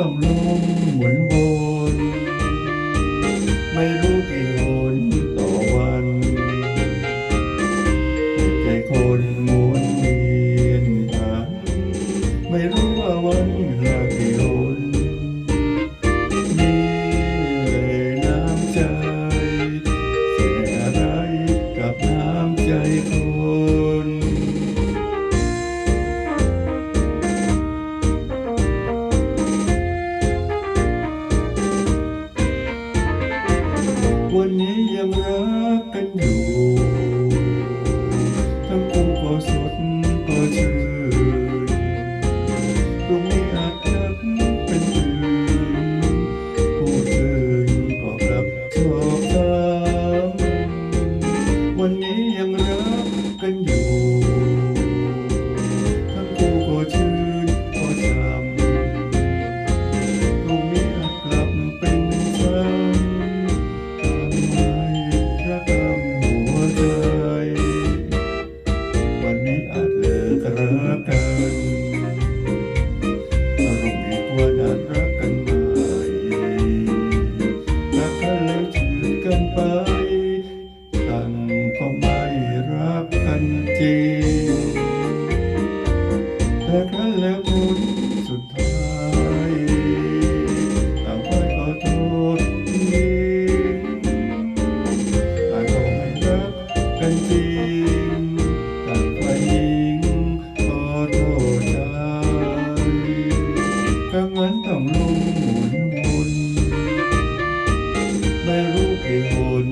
ต้องรู้หวนวนไม่รู้กี่หนต่อวันหัวใจคนหมุนเวียนหาไม่รู้ว่าวันละกี่หน นี้ยังรักกันอยู่ ทั้งคู่ก็สด แต่ครั้นแล้วผลสุดท้ายต่างฝ่ายขอโทษดีต่างก็ไม่รักกันจริงต่างฝ่ายหญิงขอโทษใจครั้งนั้นต้องลุ้มหมุนวนไม่รู้กี่หน